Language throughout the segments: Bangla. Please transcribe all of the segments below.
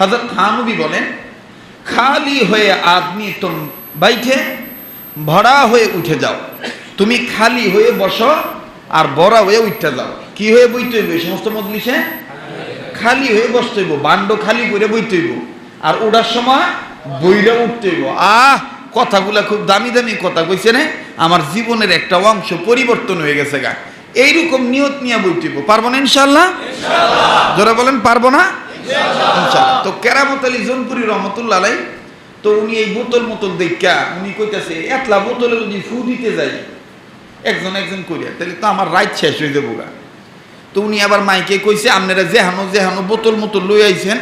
হজরত থানবী বলেন খালি হয়ে আদমি তুম বাইঠে ভরা হয়ে উঠে যাও। তুমি খালি হয়ে বসো আর বড়া হয়ে উঠতে যাও। কি হয়ে বইতে হইব সমস্ত মজলিসে? খালি হয়ে বসতে হইব বান্ড খালি করে বইতে হইব। আর ওঠার সময় বইরা উঠতে হইব। আহ কথাগুলা খুব দামি দামি কথা কইছে না। আমার জীবনের একটা অংশ পরিবর্তন হয়ে গেছে গা। এইরকম নিয়ত নিয়ে বইতে হইব। পারব না ইনশাল্লাহ যারা বলেন পারব না? ইনশাআল্লাহ। তো কেরামত আলী জনপুরি রহমতুল্লাহ আলাই, তো উনি এই বোতল মোতল দেখা উনি কইতাছে, এতলা বোতলে যদি ফু দিতে যাই, একজন একজন করিয়া তাহলে তো আমার রাইট শেষ হয়ে যাব গা। তো উনি আবার মাইকে কইছে, আপনারা যেহানো যেহানো বোতল মোতল লই আইছেন,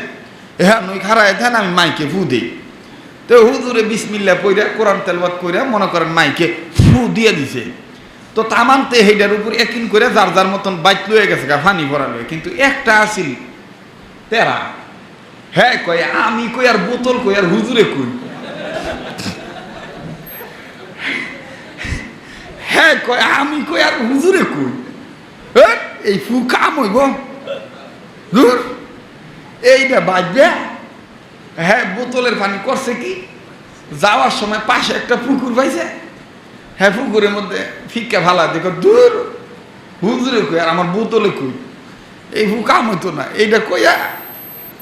এহানো খারায় থান আমি মাইকে ফু দিই। তো হুজুরে বিসমিল্লা পইরা কোরআন তেলবাদ কইরা, মনে করেন মাইকে ফু দিয়ে দিছে। তো তামানতে হেডার উপর একিন করে যার যার মতন বাইক লয়ে গেছে গা, ফানি ভরা লয়ে কিন্তু একটা আসিল তেরা। হ্যাঁ কয় আমি কই আর বোতল কই আর হুজুরে কই? হ্যাঁ কয় আমি কই আর হুজুরে কই? হ্যাঁ, এই ফু কাম দূর এইটা বাজবে হ্যাঁ বোতলের পানি করছে কি? যাওয়ার সময় পাশে একটা পুকুর পাইছে। হ্যাঁ পুকুরের মধ্যে ফিক্কা ভালা দেখো দূর হুজুরে কই আর আমার বোতলে কই? এই ফু কাম হইতো না এইটা কইয়া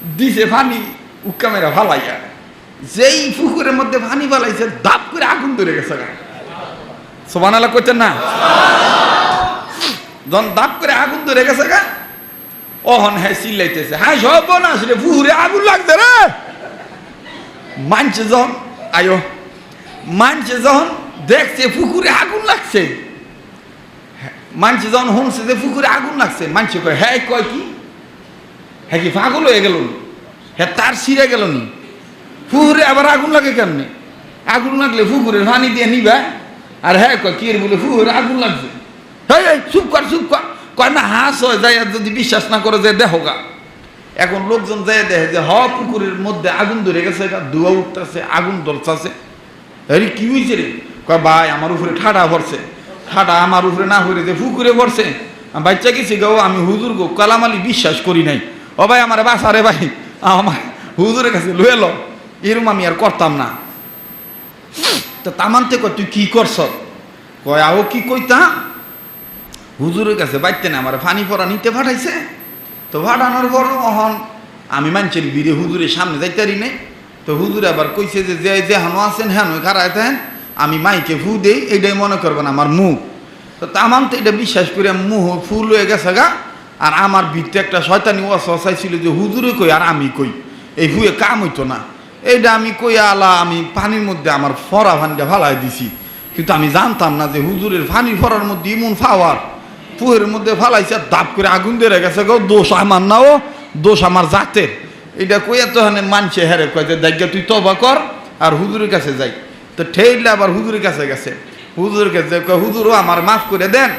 দিছে পানি উক্কা মেরা ভালাইয়া। যেই পুকুরের মধ্যে পানি ভালাইছে দাপ করে আগুন ধরে গেছে গা। সোমান আলা করছেন না? যখন দাপ করে আগুন ধরে গেছে গা, অহন হ্যাঁ চিল্লাইতেছে। হ্যাঁ সব না আসলে পুকুরে আগুন লাগছে রে। মানছে যখন, আয়ো, মানছে যখন দেখছে পুকুরে আগুন লাগছে। মানছে যখন শুনছে যে পুকুরে আগুন লাগছে, মানছে কয় হ্যাঁ কয় কি? হ্যাঁ কি পাগল হয়ে গেল হ্যাঁ তার ছিঁড়ে গেল নি? পুকুরে আবার আগুন লাগে কেমনে? আগুন লাগলে পুকুরের পানি দিয়ে নিবা। আর হ্যাঁ কয়, কি বলে পুকুরে আগুন লাগছে। হ্যাঁ চুপ কর চুপ কর। কয়, না, হাস হয় যাই যদি বিশ্বাস না করে যে দেখো গা। এখন লোকজন যাই দেখে যে, হ, পুকুরের মধ্যে আগুন ধরে গেছে গা ধোয়া উঠতেছে, আগুন জ্বলতেছে আরে কি হয়েছে রে? কয়, ভাই, আমার উপরে ঠাডা ভরছে। ঠাডা আমার উপরে না হরে যে পুকুরে ভরছে। বাচ্চা গেছি গো, আমি হুজুর গো কালামালি বিশ্বাস করি নাই। ও ভাই, আমার বাসা রে ভাই। আমার হুজুরের কাছে লুয়ে লো এরম আমি আর করতাম না। তো তামানতে কয়, তুই কি করছ? কয়, আও কি কইতা? হুজুরের কাছে বাইতে না, আমার ফানি পড়া নিতে পাঠাইছে। তো পাঠানোর পর অহন আমি মানুষের বিরে হুজুরের সামনে যাইতারি নেই। তো হুজুর আবার কইছে যে যে যে হানো আছেন হ্যাঁ খারায় থাকেন আমি মাইকে ফু দেই এইটাই মনে করবেন আমার মুখ। তো তামান তো এটা বিশ্বাস করে মুহ ফুল হয়ে গেছে গা। আর আমার ভিতরে একটা শয়তানি অসহায় ছিল যে, হুজুরে কই, আর আমি কই? এই হুয়ে কাম হইতো না। এইটা আমি কই, আলা, আমি পানির মধ্যে আমার ফরা ফানিটা ফালাই দিছি। কিন্তু আমি জানতাম না যে, হুজুরের ফানি ফরার মধ্যে ইমন ফাওয়ার পুহের মধ্যে ফালাইছে দাপ করে আগুন ধরে গেছে গো, দোষ আমার নাও দোষ আমার জাতের। এটা কইয়া তো হানে মানছে হেরে কয় যে দেখ তুই তবা কর, আর হুজুরের কাছে যাই। তো ঠেইলে আবার হুজুরের কাছে গেছে। হুজুরের কাছে হুজুরও আমার মাফ করে দেন,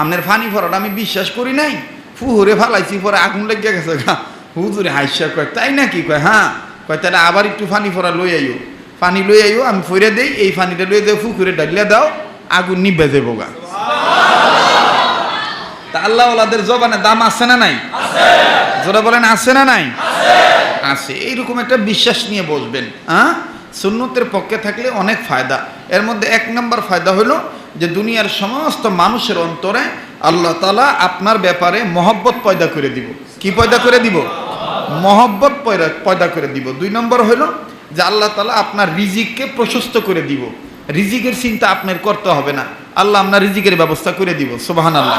আপনার ফানি ফরাটা আমি বিশ্বাস করি নাই। ফুহরে ফালাইছি, পরে আগুন লেগে গেছে গা। হুজুরে হাইসা কয়, তাই নাকি? কয় হ্যাঁ। কয়, তাহলে আবার একটু ফানি ফরা লই আইও। পানি লই আইও, আমি ফইরে দেই, এই পানিটা লই দিয়ে পুকুরে ডালিয়া দাও, আগুন নিবে দেবো গা। তা আল্লাহ জবানে দাম আছে না নাই? জোরে বলেন আছে না নাই? আছে। এইরকম একটা বিশ্বাস নিয়ে বসবেন হ্যাঁ? সুন্নতের পক্ষে থাকলে অনেক ফায়দা। এর মধ্যে এক নম্বর ফায়দা হলো যে দুনিয়ার সমস্ত মানুষের অন্তরে আল্লাহ তালা আপনার ব্যাপারে মহব্বত পয়দা করে দিব। কি পয়দা করে দিব? মহব্বত পয়দা করে দিব। দুই নম্বর হলো যে আল্লাহ তালা আপনার রিজিককে প্রশস্ত করে দিব। রিজিকের চিন্তা আপনার করতে হবে না। আল্লাহ আপনার রিজিকের ব্যবস্থা করে দিব। সোবাহান আল্লাহ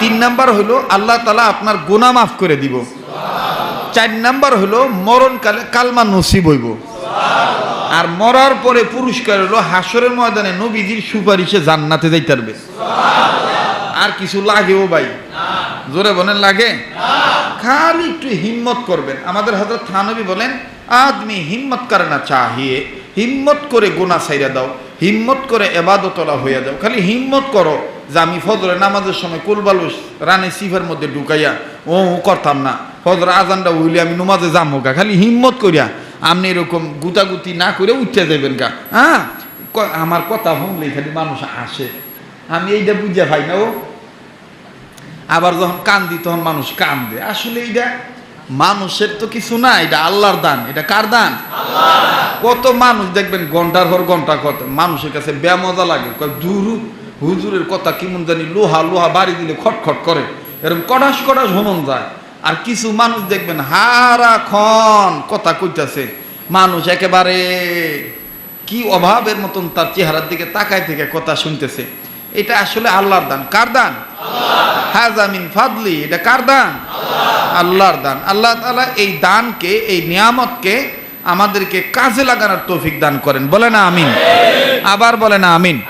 তিন নাম্বার হলো আল্লাহ তালা আপনার গোনা মাফ করে দিব। চার নাম্বার হলো মরণকালে কালমা নসিব হইব। আর মরার পরে পুরস্কার হলো হাসরের ময়দানে নবীজির সুপারিশে জান্নাতে যাইতে পারবে আর কিছু লাগেও ভাই। জোরে বলেন, লাগে? খালি একটু হিম্মত করবেন। আমাদের হজরত থানবী বলেন, আদমি হিম্মত করে না চাহিয়ে, হিম্মত করে গোনা সাইরা দাও, হিম্মত করে এবাদতলা হইয়া যাও। খালি হিম্মত করো যে আমি ফজরে নামাজের সময় কুলবালুস রানে সিফের মধ্যে ঢুকাইয়া, ও করতাম না। ফজর আজানটা হইলে আমি নমাজে যাব গা। খালি হিম্মত করিয়া, আপনি এরকম গুতাগুতি না করে উঠতে যাবেন গা। হ্যাঁ? আমার কথা শুনলেই খালি মানুষ আসে আমি এইটা বুঝে পাই না, ও। আবার যখন কান্দি, তখন মানুষ কান্দে। আসলে এইটা মানুষের তো কিছু না এটা আল্লাহর দান। এটা কার দান? কত মানুষ দেখবেন ঘণ্টার পর ঘণ্টা কত মানুষের কাছে বেমজা লাগে। দূর হুজুরের কথা কেমন জানি লোহা লোহা বাড়ি দিলে খটখট করে। এরকম কটাস কটাস হনন যায়। আর কিছু মানুষ দেখবেন, হারা হারাক্ষণ কথা কইতাছে। মানুষ একেবারে কি অভাবের মতন তার চেহারার দিকে তাকায় থেকে কথা শুনতেছে। এটা আসলে আল্লাহর দান। কার দান? হাজামিন ফাদলি এটা কার দান? আল্লাহর দান। আল্লাহ তালা এই দানকে এই নিয়ামতকে আমাদেরকে কাজে লাগানোর তৌফিক দান করেন। বলে না আমিন। আবার বলে না আমিন।